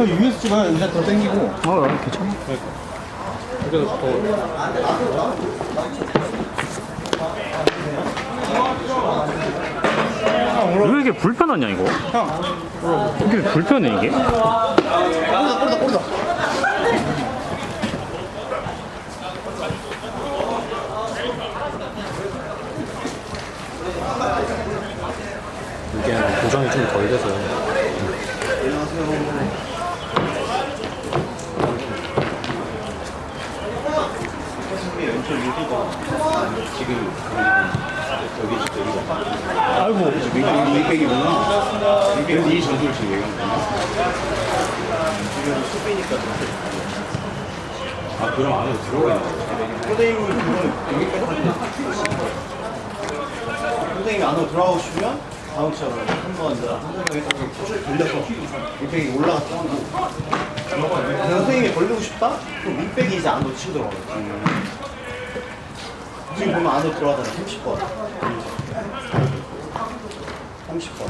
그 위에서 찍어야 의자 더 당기고. 어, 괜찮아. 그래서 더. 왜 이게 불편하냐, 이거? 형. 이게 불편해, 이게? 꼬리다, 꼬리다, 꼬리다. 이게 고정이 좀 덜 돼서요. 아이고. 윙백이구나. 윙백이 이 전술을 지금 얘기한 거야. 지금 수비니까 아, 그럼 안에 들어가 있는 거야. 선생님이 그러면 여기까지 하면 선생님이 안으로 들어가시면 다음처럼 한번 이제 선생님이 쭉 돌려서 윙백이 올라갔다 하고 선생님이 걸리고 싶다? 그럼 윙백이 이제 안으로 치고 들어가요 지금 보면 안으로 들어가잖아 30번 30번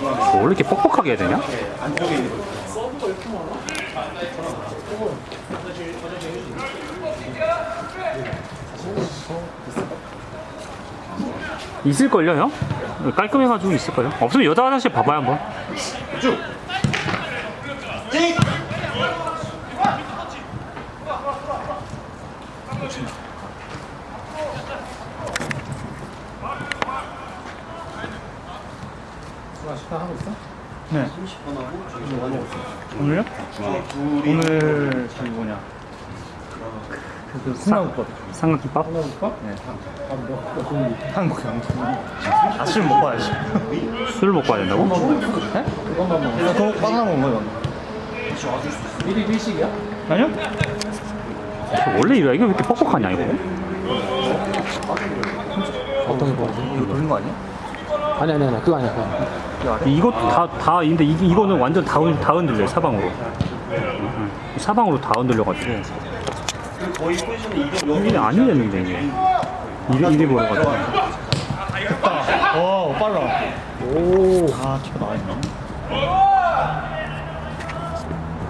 뭐 원래 이렇게 뻑뻑하게 해야 되냐? 네, 안쪽에 있는 거 있을걸요, 형? 깔끔해가지고 있을걸요? 없으면 여자 화장실 봐봐요, 한번. 찍! 네. 30번하고 저기 정환이 없어요 오늘요? 오늘 저기 뭐냐. 그, 그 콩나물밥. 삼각김밥? 콩나물밥? 네. 한국 양식. 아, 술 먹고 와야지. 술 먹고 와야 된다고? 네? 그것만 먹어. 그거 바나나 먹은 거예요. 미리 미식이야? 아니요? 원래 이래. 이거 왜 이렇게 뻑뻑하냐, 이거? 어떤 거? 이거 돌린 거 아니야? 아니 아니 아니 그거 아니야. 그거 아니야. 이것도 다, 다, 근데 이, 이거는 완전 다, 흔- 다 흔들려요, 사방으로. 응. 사방으로 다 흔들려가지고. 거의 포지션이 이동 이게 아니랬는데, 이게. 이래, 이래 버려가지고. 됐다. 와, 빨라. 오. 아, 쳐 나왔네.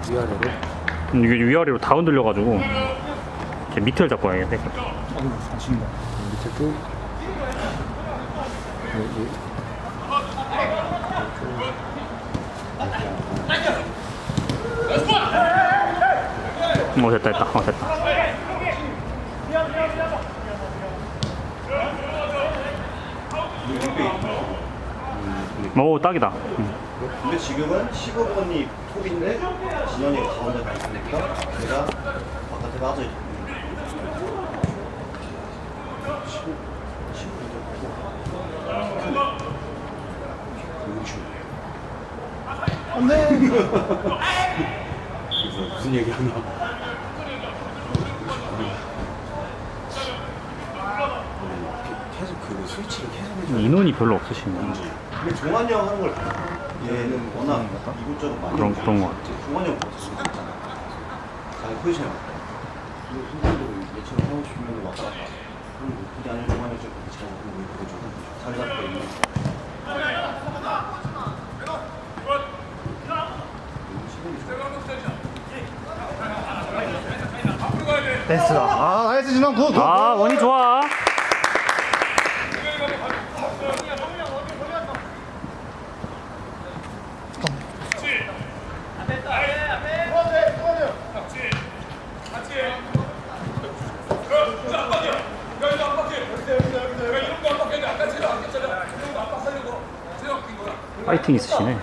위아래로. 음, 이게 위아래로 다 흔들려가지고. 이렇게 밑을 잡고 와야겠네. 아이고, 다친다. 밑에 쭉. 여기. 어, 됐다, 됐다. 어, 됐다. 오, 딱이다. 음. 근데 지금은 15번이 톱인데 진현이가 가운데 가 있으니까 제가 바깥에 빠져 있고 15, 15 안 돼. 그래서 무슨 얘기 하나. 계속 그 스위치를 계속 해줘. 인원이 별로 없으시네. 근데 종환이 형 하는 걸 봐. 얘는 워낙 이곳저곳 많이 그런. 그런 것 같아. 종환이 형 있잖아 자기 포지션에 맞다 이거 선생님도 얘처럼 하고 싶으면 왔다 갔다 뭐 그게 아니라 종환이 형 그렇게 잘 하고 있고 잘 잡고 있는 거 됐어. 아, 나이스 진원 굿. 굿. 아, 원이 좋아. 파이팅 있으시네.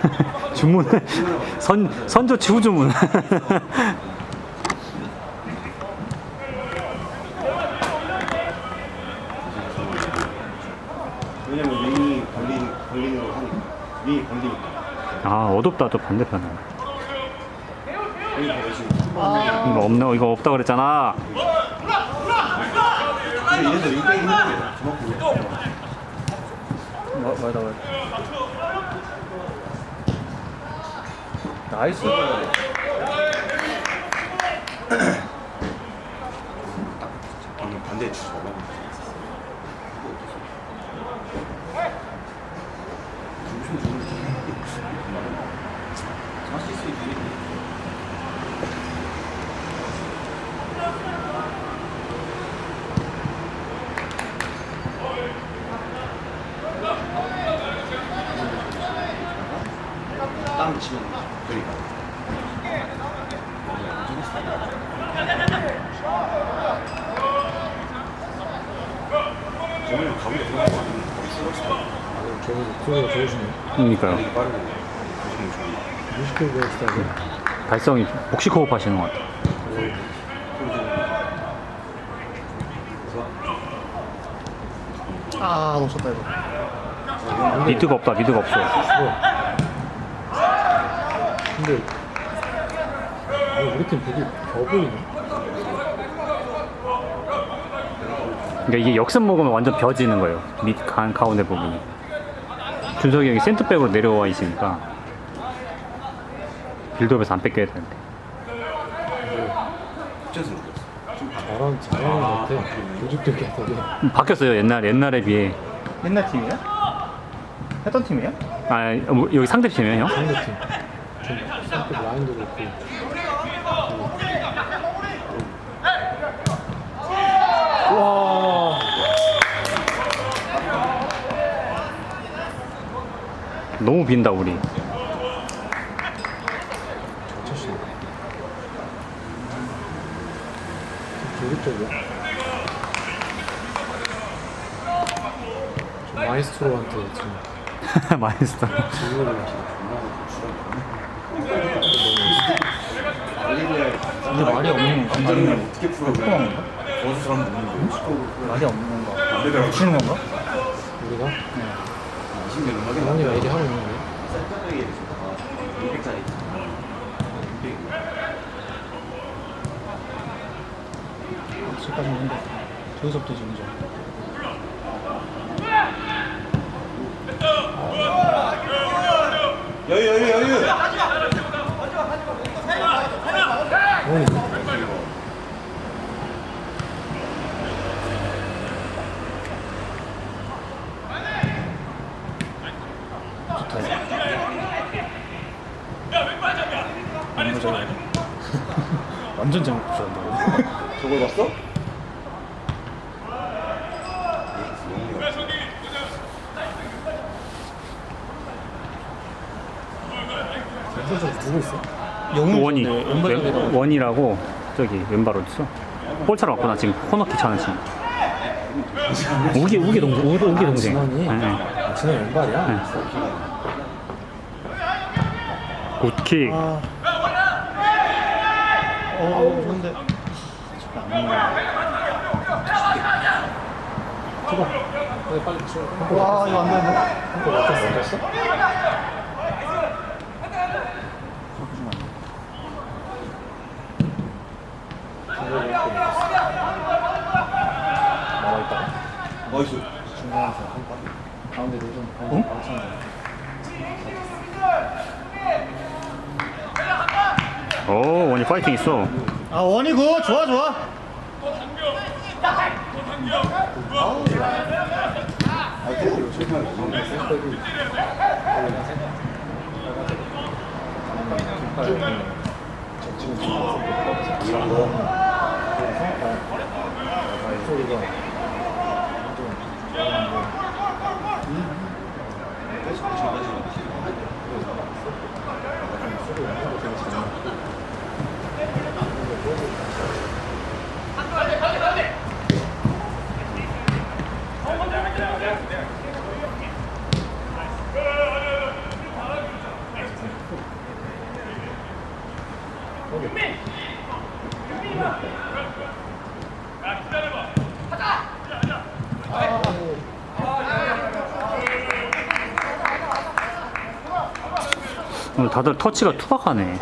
주문 선 선조 치우 주문. 왜냐면 윙이 걸리는, 걸리는 걸 하니까 윙이 걸리니까 아 어둡다 저 반대편은. 이거 없네 이거 없다 그랬잖아. 근데 윙 힘들어요 뭐. 나이스. 방금 반대에 주소 먹어보고 있었어. 속도가 좋으시네. 그러니까요. 빠르고 조심히 조심. 60km 스타일. 발성이 복식 호흡 하시는 것 같아요. 아 놓쳤다 이거 미드가 없다, 미드가 없어. 근데 어, 우리 팀 되게 겨 보이네. 그러니까 이게 역습 먹으면 완전 벼지는 거예요. 밑 가, 가운데 부분이. 준석이 형이 센터백으로 내려와 있으니까 빌드업에서 안 뺏겨야 되는데. 잘하는 잘하는 것 같아. 조직적이야 되게. 음, 바뀌었어요. 옛날 옛날에 비해. 옛날 팀이야? 했던 팀이야? 아 뭐, 여기 상대 팀이에요, 형? 상대팀. 좀 상대 라인도 그렇고. 너무 빈다 우리. 마이스트로한테 지금 마이스터. 질문을 근데 말이 없는? 아니면 어떻게 풀어? 건가? 어디 사람 없는데. 말이 없는 건가? 내가 붙이는 건가? 우리가 20년 하긴 영원이가 얘기 하고 있는데 센터백에 있어. 200짜리. 지금까지 했는데 저기서부터 지금죠 여유 여유 여유. 영원이 안 맞아 완전 잘못 붙였다 저걸 봤어? 선수 누구 있어? 영웅 원이 왼발잡이라고 왼- 원이라고 저기 왼발 어딨어? 볼차로 왔구나 지금 코너 키차는 지금. 우기 우기 동생 우기, 우기 동생. 진원이? 네, 네. 아, 진원 왼발이야? 네. 굿킥. 아. 어 좋은데 빨리 빨리 쳐. 와 이거 안 되는데 한거 맞췄어? 맞췄어? 나와 있다. 나이스. 중간에서 한 번. 가운데 도전. 응? 오 원이 파이팅 있어. 아 원이고 좋아 좋아 소리가 오 다들 터치가 투박하네.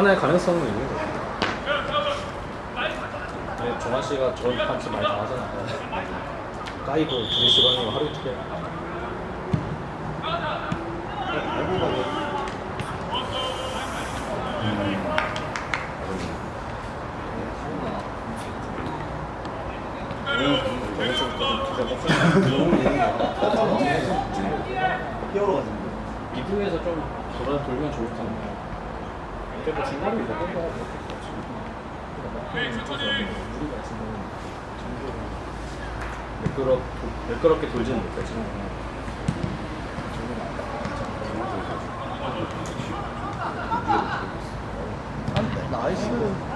하나의 가능성은 있는 거야. 네, 종환 씨가 저런 판치 많이 당하잖아. 까이고 거 하루 이틀 해. 히어로 같은 거. 미드에서 좀 돌아 돌면 좋을 텐데. 어쨌든 중간에 못 된다고 못했어. 우리가 지금 매끄럽 매끄럽게 돌지는 못했지만. 나이스.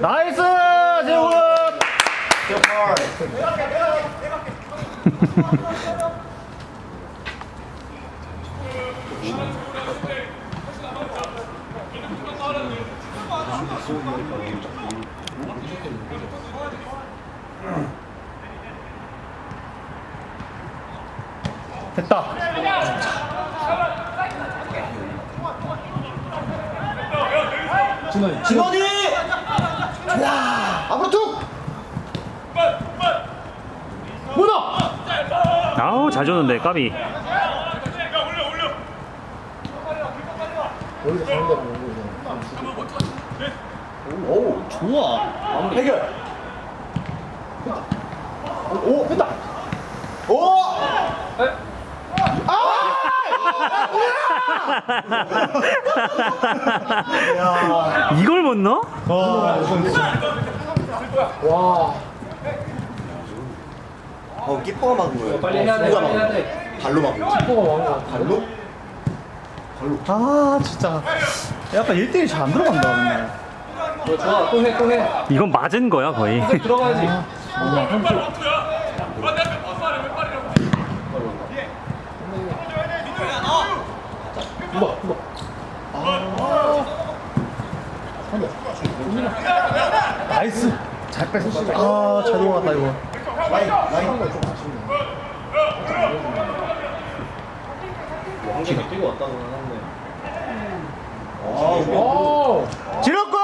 나이스 재훈. 됐다. 진원이. 진원이! 좋아! 앞으로 툭! 문어. 아우 잘 줬는데 까비. 여기서 가는 거 보고 그냥 오, 좋아. 해결! 오, 됐다! 오! 이걸 못 넣어? 와, 이건 진짜. 어, 키퍼가 막은 거예요. 빨리 해야 돼 빨리 해야 막은? 돼. 발로 막은 거예요. 키퍼가 왕거 발로? 발로. 아, 진짜. 약간 1대1 잘 안 들어간다. 너 좋아 또 해 또 해 이건 맞은 거야 거의. 들어가야지 이봐 이봐 나이스. 잘 뺐어. 아, 잘 넘어갔다, 이거. 라인, 라인. 뛰고 왔다고 하는데 아, 우리 오 지력골!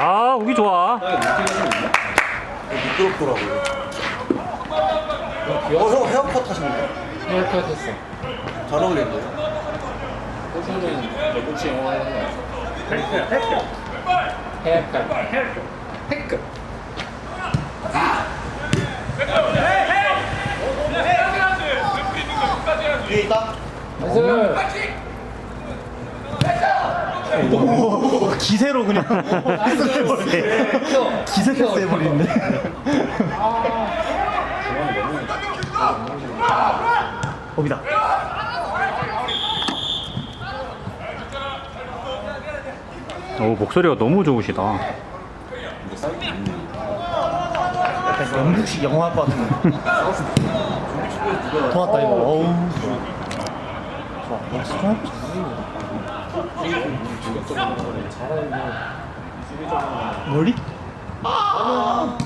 아 우기 좋아. 미끄럽더라고요. 어, 형 헤어컷 하셨는데? 헤어컷 했어 잘 어울리는데요? 호수는 내국시 영어 하는 거 헤어컷 헤어컷 뒤에 있다? 나이스 오, 기세로 그냥. 기세 패스 해버리는데. 거기다. 오 목소리가 너무 좋으시다. 약간 영국식 영화 아빠 같은 거. 도왔다, 이거. 어우. 좋아. 와, 스트라이크 멀리? 아!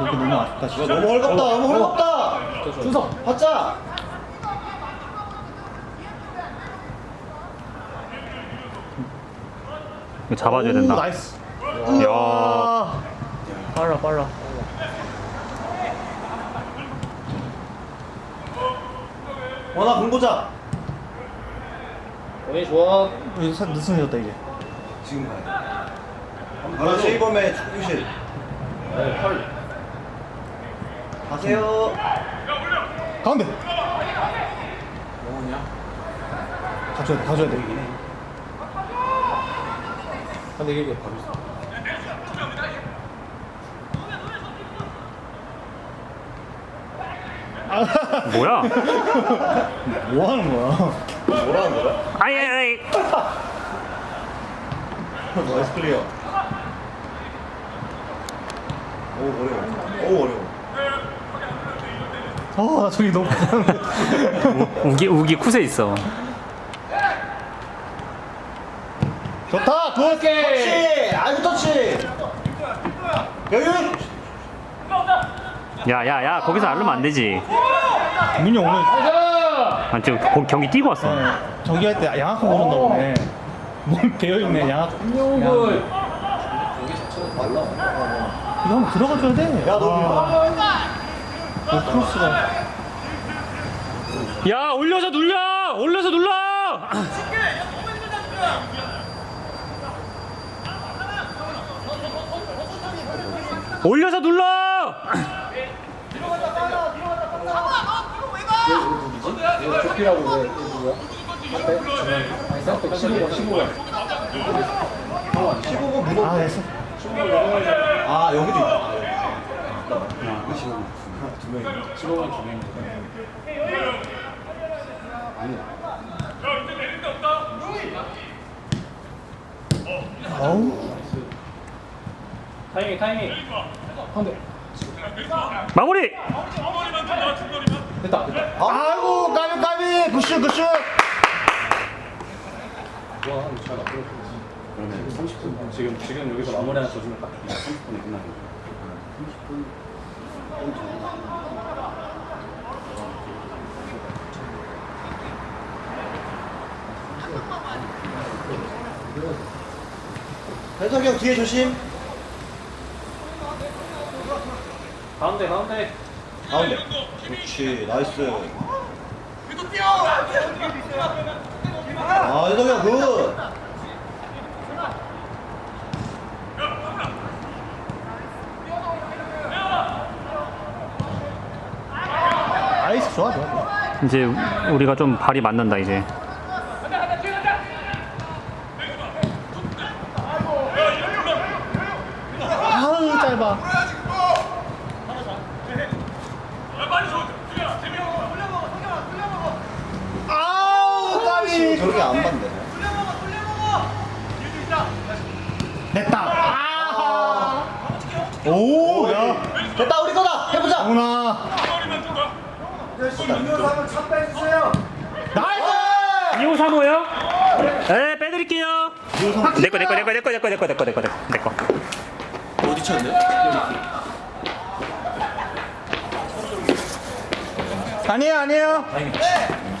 여기 너무 아쉽다, 야, 진짜. 너무 헐겁다, 너무 헐겁다! 준석 받자! 이거 잡아줘야 오, 된다. 나이스. 야. 야. 빨라, 빨라. 원아, 공 보자! 원이 좋아 이거 살 늦어졌다, 이게. 지금 돼. 원아, 세이범의 축구실. 네, 팔 가세요. 가운데. 영원이야? 가져야 돼, 가져야 돼. 근데 이게 바로 있어. 뭐야? 뭐 하는 거야? 뭐라는 거야? 아이 아이. 나이스 클리어. 오 어려워. 오 어려워. 아, 나 저기 너무 우기 우기 쿠세 있어. 좋다, 굿! 터치! 아이고 터치! 여유! 야야야 거기서 알르면 안 되지. 민이 오늘 아 지금 거- 경기 뛰고 왔어. 네, 저기 할 때 양악하고 오른다 보네. 뭘 되어있네, 양악. 한용글. 이거 한번 들어가줘야 돼. 야, 너 아, 뭐 크로스가. 야 올려서 눌려 올려서 눌러. 올려서 눌러. 이거 조끼라고 왜, 이거 뭐야? 한대? 아니, 센터 15번, 15번. 15분 무덤. 아, 됐어. 아 여기도 있다. 아, 15분. 두 명이. 15번 두 명입니다. 아우. 타이밍, 타이밍. 한 대. 마무리. 됐다, 됐다. 아이고, 까비, 까비! 굿슛, 굿슛! 와, 잘 나쁘네. 그러면 30분. 지금, 지금 여기서 마무리 하나 더 주면 딱. 30분에 끝나는 거. 배석이 형 뒤에 조심. 가운데, 가운데. 가운데. 그렇지. 나이스. 아, 배석이 형 굿. 좋아. 좋아. 이제 우리가 좀 발이 맞는다 이제. 아우, 짧아. 아우, 까비! 저렇게 안 봤네. 됐다. 아! 오, 야. 됐다, 우리 거다. 해보자. 장훈아. 나이스! 2호 3호요? 네 빼드릴게요. 내거 내거 내거 내거 내거 내거 내거 내거 내거. 어디 쳤는데? 아니에요, 아니에요.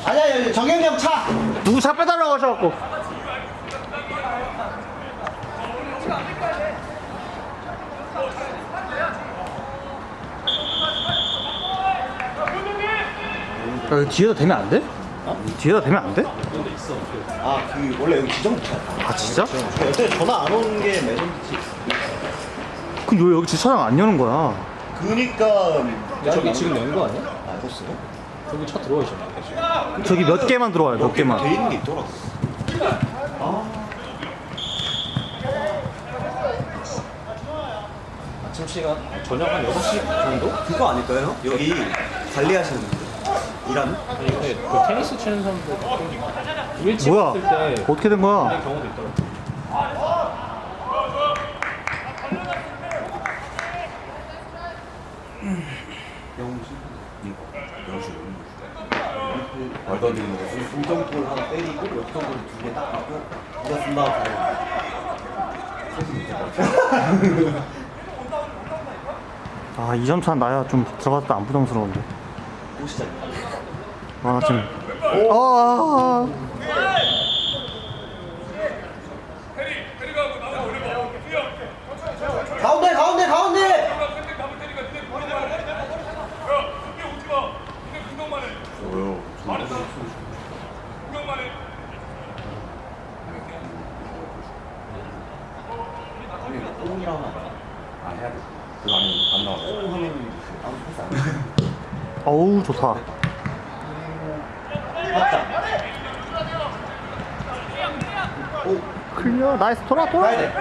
아니야, 정현이 형 차. 누구 차 빼달라고 하셔갖고. 야, 이거 뒤에다 대면 안 돼? 뒤에다 대면 안 돼? 아, 그 원래 여기 지정부터. 아 진짜? 여태 전화 안 오는 게 매점이지. 그럼 왜 여기 주차장 안 여는 거야? 그니까. 야, 저기 지금 연 거 아니야? 알겠어. 저기 차 들어와 있잖아. 지금. 저기 몇 개만 들어와요, 몇 돼 개만. 있는 게 있더라고. 아침 시간, 저녁 한 6시 정도? 그거 아닐까요? 여기 관리하시는 분 들. 일하는? 아니, 근데 그 테니스 치는 사람들 좀 일찍 뭐야? 왔을 때 어떻게 된 거야? 그런 경우도 있더라고. 영수? 이거. 영수. 말도 안 되는 거. 우정골 하나 때리고 역전골 두개딱 받고 고맙습니다 하고 아, 2점 차 나야 좀 들어갔다 안 부담스러운데. 아, 나 지금. 아, 가운데 가운데 가운데 아 해야 돼. 그거 아니면 안 나와. 똥 하면 아무 패스 안 해. 어우 좋다. 오, 클리어 나이스 돌아 돌아. 가야 돼.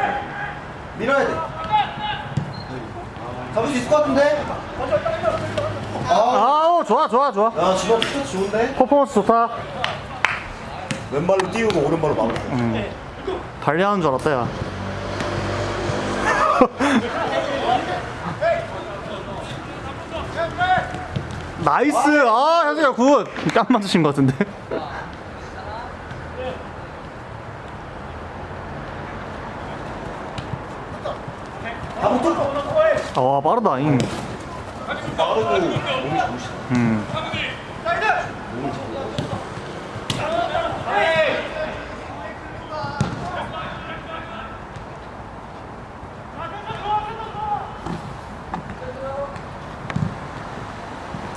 밀어야 돼. 잡을 수 있을 것 같은데? 아, 아우 좋아 좋아 좋아. 야, 지금 스타트 좋은데? 퍼포먼스 좋다. 왼발로 띄우고 오른발로 막으어 음. 달리하는 줄 알았다 야. 나이스 아 현수야 굿. 깜 맞으신 것 같은데. 아. 아 빠르다 잉. 좋으시다. 음.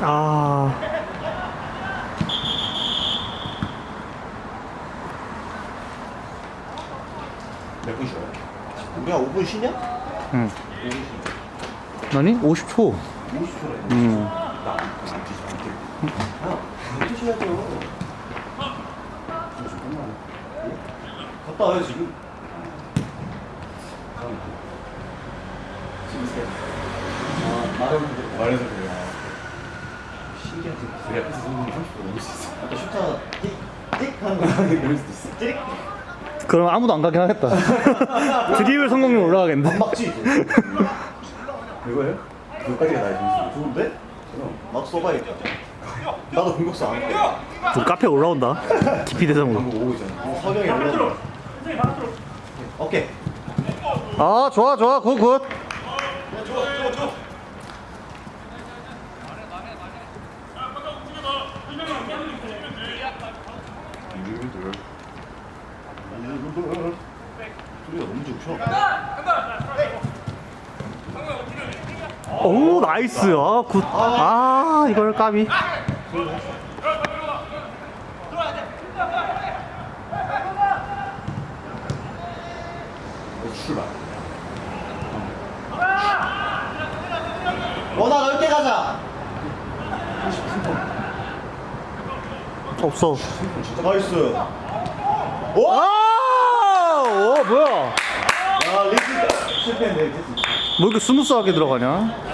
아. 몇 분 쉬어요? 우리가 5분 쉬냐? 응. 아니 50초. 50초래. 음. 나안 뛰지, 안 뛰지. 뛰셔야죠. 갔다 와요, 지금. 말해서 그래요. 신기하지. 우리 앞에서 성공이 30분 넘을 수 있어. 아까 슈터 띡, 띡 하는 거. 넘을 수도 있어. 띡. 그럼 아무도 안 가긴 하겠다. 드리블 성공률 올라가겠는데. 안 막지, 이제. 그거예요? 그거까지가 나의 점수. 좋은데? 그럼. 나도 써봐야겠다. 나도 공격수 안 해. 그 카페 올라온다. 깊이 대상으로. 방금 오고. 어, 석영이 올라온다. 오케이. 아 좋아 좋아 굿 굿. 오 나이스 아 굿. 아 이걸 까비. 출발. 원아 넓게 가자. 없어. 나이스. 오! 아! 오 뭐야? 아, 리스 실패했네. 뭐 이렇게 스무스하게 들어가냐?